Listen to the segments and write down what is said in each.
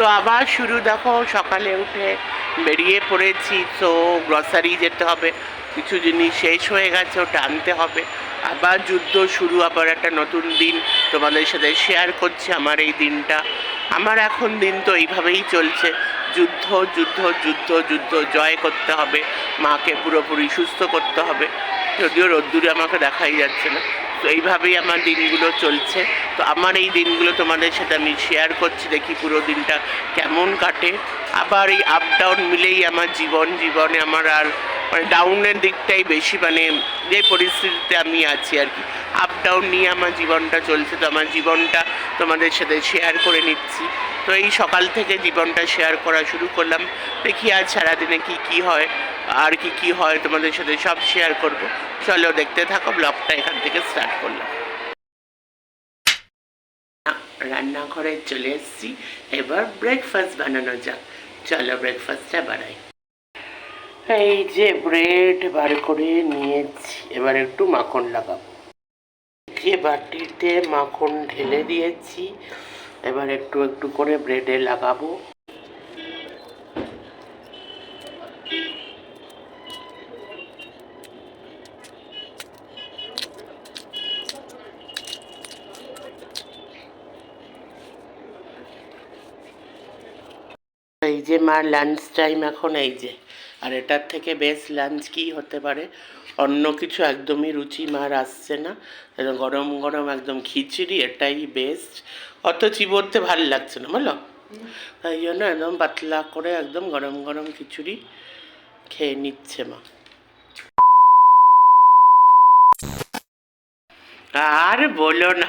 তো আবার শুরু। দেখো, সকালে উঠে বেরিয়ে পড়েছি, তো গ্রসারি যেতে হবে। কিছু জিনিস শেষ হয়ে গেছে, ওটা আনতে হবে। আবার যুদ্ধ শুরু, আবার একটা নতুন দিন তোমাদের সাথে শেয়ার করছি আমার এই দিনটা। আমার এখন দিন তো এইভাবেই চলছে। যুদ্ধ যুদ্ধ যুদ্ধ যুদ্ধ, জয় করতে হবে। মাকে পুরোপুরি সুস্থ করতে হবে। যদিও রোদ্দুরে আমাকে দেখাই যাচ্ছে না। তো এইভাবেই আমার দিনগুলো চলছে। তো আমার এই দিনগুলো তোমাদের সাথে আমি শেয়ার করছি, দেখি পুরো দিনটা কেমন কাটে। আবার এই আপ ডাউন মিলেই আমার জীবন, জীবনে আমার আর মানে ডাউনের দিকটাই বেশি মানে যে পরিস্থিতিতে আমি আছি আর কি। আপ ডাউন নিয়ে আমার জীবনটা চলছে, তো আমার জীবনটা তোমাদের সাথে শেয়ার করে নিচ্ছি। তো এই সকাল থেকে জীবনটা শেয়ার করা শুরু করলাম। দেখি আজ সারাদিনে কি কি হয়, আর কি কি হয় তোমাদের সাথে সব শেয়ার করব। চলো দেখতে থাকো ব্লগটা এখান থেকে স্টার্ট করলাম। রান্নাঘরে চলে এসেছি। এবার ব্রেকফাস্ট বানানো যাক। চলো ব্রেকফাস্টটা বানাই। এই যে ব্রেড বার করে নিয়েছি। এবার একটু মাখন লাগাবো। যে বাটিতে মাখন ঢেলে দিয়েছি, এবার একটু একটু করে ব্রেডে লাগাবো। এই যে মার লাঞ্চ টাইম এখন এই যে। আর এটার থেকে বেস্ট লাঞ্চ কি হতে পারে? অন্য কিছু একদমই রুচি মার আসছে না। গরম গরম, একদম খিচুড়ি, এটাই বেস্ট অত চিবোতে ভালো লাগছে না, বলো? তাই জন্য একদম পাতলা করে একদম গরম গরম খিচুড়ি খেয়ে নিচ্ছে মা। আর বলো না।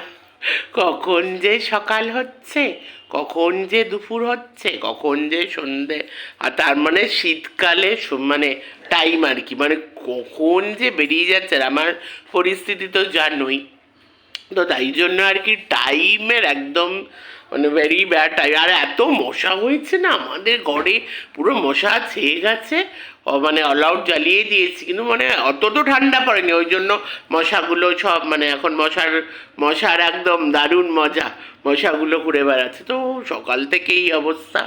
কখন যে সকাল হচ্ছে, কখন যে দুপুর হচ্ছে, কখন যে সন্ধে। আর তার মানে শীতকালে মানে টাইম আর কি মানে কখন যে বেরিয়ে যাচ্ছে আর আমার পরিস্থিতি তো জানোই। তো তাই জন্য আর কি টাইমের একদম মানে ভেরি ব্যাড টাইম আর এত মশা হয়েছে না, আমাদের ঘরে পুরো মশা ছেয়ে গেছে মানে অল আউট জ্বালিয়ে দিয়েছি, কিন্তু মানে অত তো ঠান্ডা পড়েনি, ওই জন্য মশাগুলো সব মানে এখন মশার মশার একদম দারুণ মজা, মশাগুলো ঘুরে বেড়াচ্ছে। তো সকাল থেকে এই অবস্থা।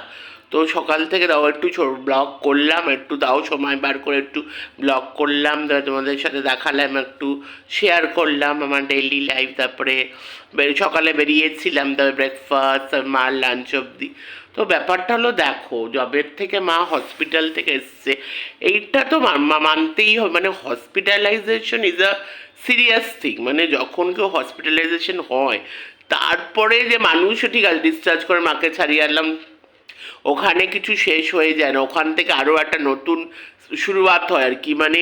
তো সকাল থেকে তাও একটু ব্লগ করলাম, একটু তাও সময় বার করে একটু ব্লগ করলাম তোমাদের সাথে দেখালাম, একটু শেয়ার করলাম আমার ডেইলি লাইফ তারপরে সকালে বেরিয়েছিলাম, তারপরে ব্রেকফাস্ট মার লাঞ্চ অবধি। তো ব্যাপারটা হলো দেখো জবের থেকে মা হসপিটাল থেকে এসছে। এইটা তো মানতেই হবে মানে hospitalization is a serious thing মানে যখন কেউ হসপিটালাইজেশন হয়, তারপরে যে মানুষ ঠিক আছে ডিসচার্জ করে, মাকে ছাড়িয়ে আনলাম ওখানে কিছু শেষ হয়ে যায় না। ওখান থেকে আরও একটা নতুন শুরুয়াত হয় আর কি। মানে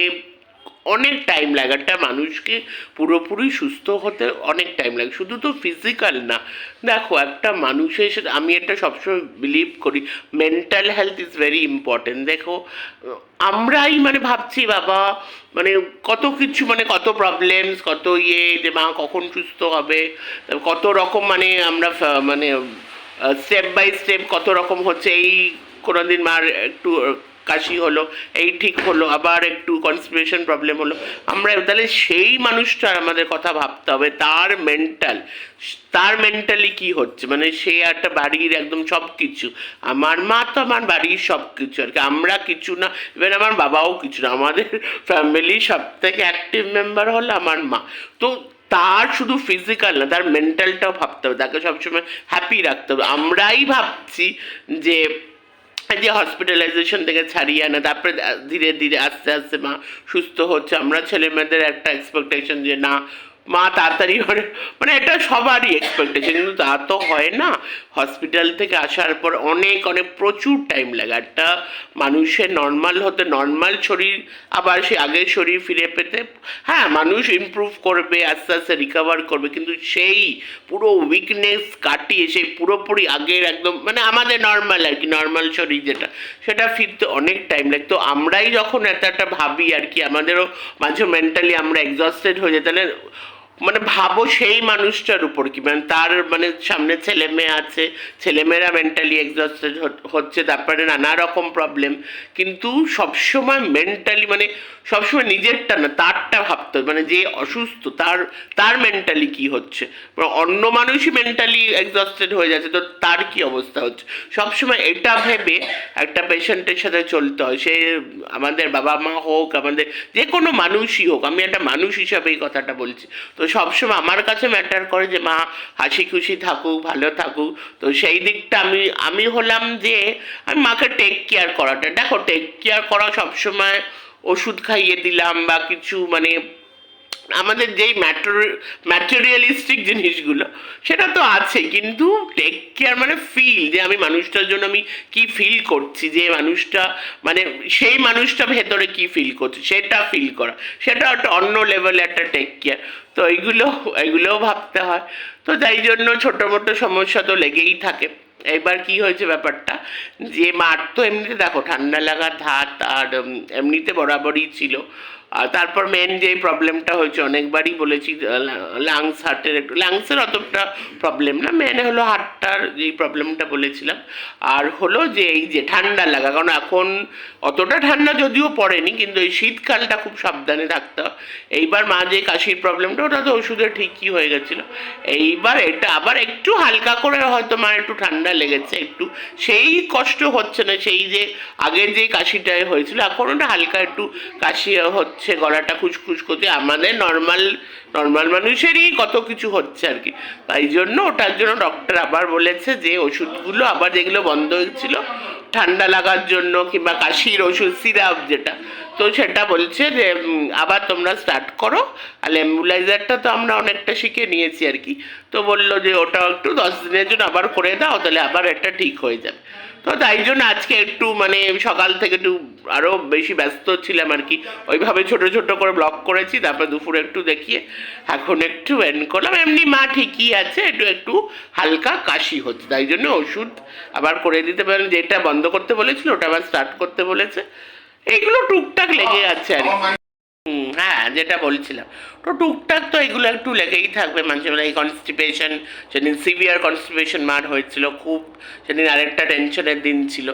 অনেক টাইম লাগে। একটা মানুষকে পুরোপুরি সুস্থ হতে অনেক টাইম লাগে। শুধু তো ফিজিক্যাল না। দেখো, একটা মানুষের সাথে আমি এটা সবসময় বিলিভ করি mental health is very important দেখো, আমরাই মানে ভাবছি, বাবা মানে কত কিছু মানে কত প্রবলেমস কত ইয়ে যে মা কখন সুস্থ হবে, কত রকম মানে আমরা মানে স্টেপ বাই স্টেপ কত রকম হচ্ছে, এই কোনো দিন মার একটু কাশি হলো, এই ঠিক হলো, আবার একটু কনস্পিরেশন প্রবলেম হলো। আমরা তাহলে সেই মানুষটার আমাদের কথা ভাবতে হবে, তার মেন্টাল তার মেন্টালি কি হচ্ছে? মানে সে একটা বাড়ির একদম সব কিছু আমার মা তো আমার বাড়ির সব কিছু আর কি আমরা কিছু না ইভেন আমার বাবাও কিছু না, আমাদের ফ্যামিলি সব থেকে অ্যাক্টিভ মেম্বার হলো আমার মা। তো তার শুধু ফিজিক্যাল না, তার মেন্টালটাও ভাবতে হবে। তাকে সবসময় হ্যাপি রাখতে হবে। আমরাই ভাবছি যে যে হসপিটালাইজেশন থেকে ছাড়িয়ে আনা, তারপরে ধীরে ধীরে আস্তে আস্তে মা সুস্থ হচ্ছে। আমরা ছেলেমেয়েদের একটা এক্সপেকটেশন যে, না মা তাড়াতাড়ি মানে এটা সবারই এক্সপেকটেশন কিন্তু তা তো হয় না। হসপিটাল থেকে আসার পর অনেক অনেক, প্রচুর টাইম লাগে। একটা মানুষের নর্মাল হতে নর্মাল শরীর, আবার সে আগের শরীর ফিরে পেতে হ্যাঁ মানুষ ইমপ্রুভ করবে, আস্তে আস্তে রিকভার করবে, কিন্তু সেই পুরো উইকনেস কাটিয়ে, সেই পুরোপুরি আগের একদম মানে আমাদের নর্মাল আর কি নর্মাল শরীর যেটা, সেটা ফিরতে অনেক টাইম লাগে। তো আমরাই যখন এত একটা ভাবি আর কি, আমাদেরও মাঝে মেন্টালি আমরা এক্সস্টেড হয়ে যাই, তাহলে মানে ভাবো সেই মানুষটার উপর কি? মানে তার মানে সামনে ছেলে মেয়ে আছে ছেলেমেয়েরা মেন্টালি এক্সস্টেড হচ্ছে, তারপরে নানা রকম প্রবলেম কিন্তু সবসময় মেন্টালি মানে সবসময় নিজেরটা না, তারটা ভাবতে মানে যে অসুস্থ, তার তার মেন্টালি কি হচ্ছে? মানে অন্য মানুষই মেন্টালি এক্সস্টেড হয়ে যাচ্ছে, তো তার কি অবস্থা হচ্ছে? সবসময় এটা ভেবে একটা পেশেন্টের সাথে চলতে হয়। সে আমাদের বাবা মা হোক, আমাদের যে কোনো মানুষই হোক, আমি একটা মানুষ হিসাবে এই কথাটা বলছি। তো সবসময় আমার কাছে ম্যাটার করে যে, মা, হাসি খুশি থাকুক, ভালো থাকুক। তো সেই দিকটা আমি আমি হলাম যে, আমি মাকে টেক কেয়ার করাটা। দেখো টেক কেয়ার করা সবসময় ওষুধ খাইয়ে দিলাম বা কিছু মানে আমাদের যেই ম্যাটের ম্যাটেরিয়ালিস্টিক জিনিসগুলো, সেটা তো আছে, কিন্তু টেক কেয়ার মানে ফিল যে আমি মানুষটার জন্য আমি কি ফিল করছি, যে মানুষটা মানে সেই মানুষটা ভেতরে কি ফিল করছে, সেটা ফিল করা, সেটা একটা অন্য লেভেলে একটা টেক কেয়ার তো এইগুলো এগুলোও ভাবতে হয়, তো তাই জন্য ছোটো মোটো সমস্যা তো লেগেই থাকে। এবার কি হয়েছে ব্যাপারটা, যে মার তো এমনিতে দেখো, ঠান্ডা লাগা ধাত আর এমনিতে বরাবরই ছিল তারপর মেন যে প্রবলেমটা হয়েছে, অনেকবারই বলেছি লাংস হার্টের একটু লাংসের অতটা প্রবলেম না মেন হলো হার্টটার যেই প্রবলেমটা বলেছিলাম। আর হলো যে এই যে ঠান্ডা লাগা, কারণ এখন অতটা ঠান্ডা যদিও পড়েনি, কিন্তু এই শীতকালটা খুব সাবধানে থাকতে এইবার মা যে কাশির প্রবলেমটা ওটা তো ওষুধে ঠিকই হয়ে গেছিল। এইবার এটা আবার একটু হালকা করে হয়তো মার একটু ঠান্ডা লেগেছে একটু, সেই কষ্ট হচ্ছে না, সেই যে আগের যে কাশিটাই হয়েছিল, এখন ওটা হালকা একটু কাশি হচ্ছে। গলাটা খুসখুস করছে। আমাদের নর্মাল নর্মাল মানুষেরই কত কিছু হচ্ছে আর কি। তাই জন্য ওটার জন্য ডক্টর আবার বলেছে যে ওষুধগুলো আবার যেগুলো বন্ধ হয়েছিল, ঠান্ডা লাগার জন্য কিংবা কাশির ওষুধ, সিরাপ যেটা তো সেটা বলছে যে আবার তোমরা স্টার্ট করো। আর লেম্বুলাইজারটা তো আমরা অনেকটা শিখে নিয়েছি আর কি। তো বলল যে, ওটা একটু দশ দিনের জন্য আবার করে দাও, তাহলে আবার একটা ঠিক হয়ে যাবে। তো তাই জন্য আজকে একটু মানে সকাল থেকে একটু আরও বেশি ব্যস্ত ছিলাম আর কি। ওইভাবে ছোট ছোট করে ব্লক করেছি, তারপর দুপুরে একটু দেখিয়ে এখন একটু এন্ড করলাম। এমনি মা ঠিকই আছে, একটু একটু হালকা কাশি হচ্ছে। তাই জন্য ওষুধ আবার করে দিতে পারেন, যেটা বন্ধ করতে বলেছিল, ওটা আবার স্টার্ট করতে বলেছে। এইগুলো টুকটাক লেগে আছে আর কি। হুম, হ্যাঁ যেটা বলছিলাম। তো টুকটাক তো এগুলো একটু লেগেই থাকবে মাঝে মাঝে এই কনস্টিপেশন সেদিন সিভিয়ার কনস্টিপেশন মার হয়েছিল খুব সেদিন আরেকটা টেনশনের দিন ছিল।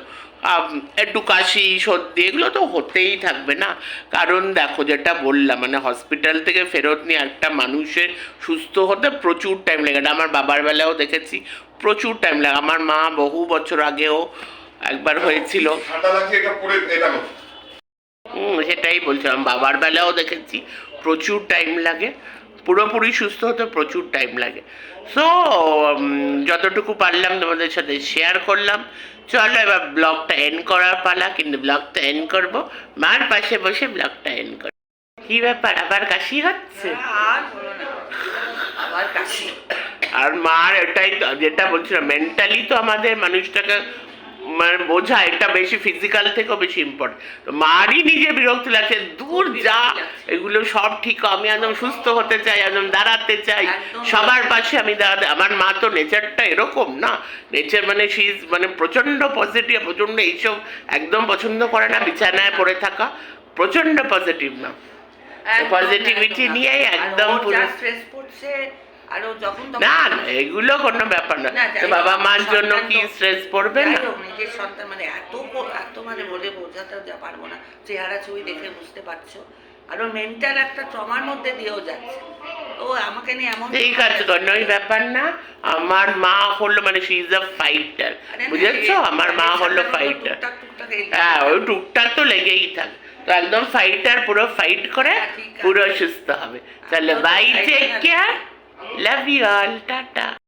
একটু কাশি সর্দি এগুলো তো হতেই থাকবে না। কারণ দেখো যেটা বললাম মানে হসপিটাল থেকে ফেরত নিয়ে একটা মানুষের সুস্থ হতে প্রচুর টাইম লাগে আমার বাবার বেলাও দেখেছি প্রচুর টাইম লাগে আমার মা বহু বছর আগেও একবার হয়েছিল। সেটাই বলছিলাম বাবার বেলাও দেখেছি প্রচুর টাইম লাগে পুরোপুরি সুস্থ হতে প্রচুর টাইম লাগে। সো যতটুকু পারলাম তোমাদের সাথে শেয়ার করলাম চলো এবার ব্লগটা এন্ড করার পালা কিন্তু ব্লগটা এন্ড করব মার পাশে বসে ব্লগটা এন্ড করব কি ব্যাপার আবার কাশি হচ্ছে? আর আবার কাশি। আর মার এটাই যেটা বলছিলাম মেন্টালি তো আমাদের মানুষটাকে মানে বোঝা এটা বেশি ফিজিক্যাল থেকেও বেশি ইম্পর্টেন্ট তো মারই নিজে বিরক্ত লাগছে দূর যা এগুলো সব ঠিক আমি একদম সুস্থ হতে চাই একদম দাঁড়াতে চাই সবার পাশে আমি দাঁড়াতে আমার মা তো নেচারটা এরকম না। নেচার মানে শি মানে প্রচণ্ড পজিটিভ প্রচণ্ড এইসব একদম পছন্দ করে না বিছানায় পড়ে থাকা প্রচণ্ড পজিটিভ না। পজিটিভিটি নিয়েই একদম পুরো- স্ট্রেস পড়ছে আর যখন না না এগুলো কোনো ব্যাপার না না, যাই তো হোক, বাবা মার জন্য কি স্ট্রেস পড়বে না নিজের সন্তান মানে এত এত মানে বলে বোঝাতে যা পারব না চেহারা ছবি দেখে বুঝতে পারছ আর মেন্টাল একটা ট্রমার মধ্যে দিয়েও যাচ্ছে ও আমাকে নিয়ে এমন ঠিক আছে কোনোই ব্যাপার না আমার মা হলো মানে শি ইজ আ ফাইটার বুঝেছ আমার মা হলো ফাইটার হ্যাঁ ওই টুকটাক তো লেগেই থাকে তো একদম ফাইটার পুরো ফাইট করে হ্যাঁ। পুরো সুস্থ হবে তাহলে bye take care Love you all. Ta ta.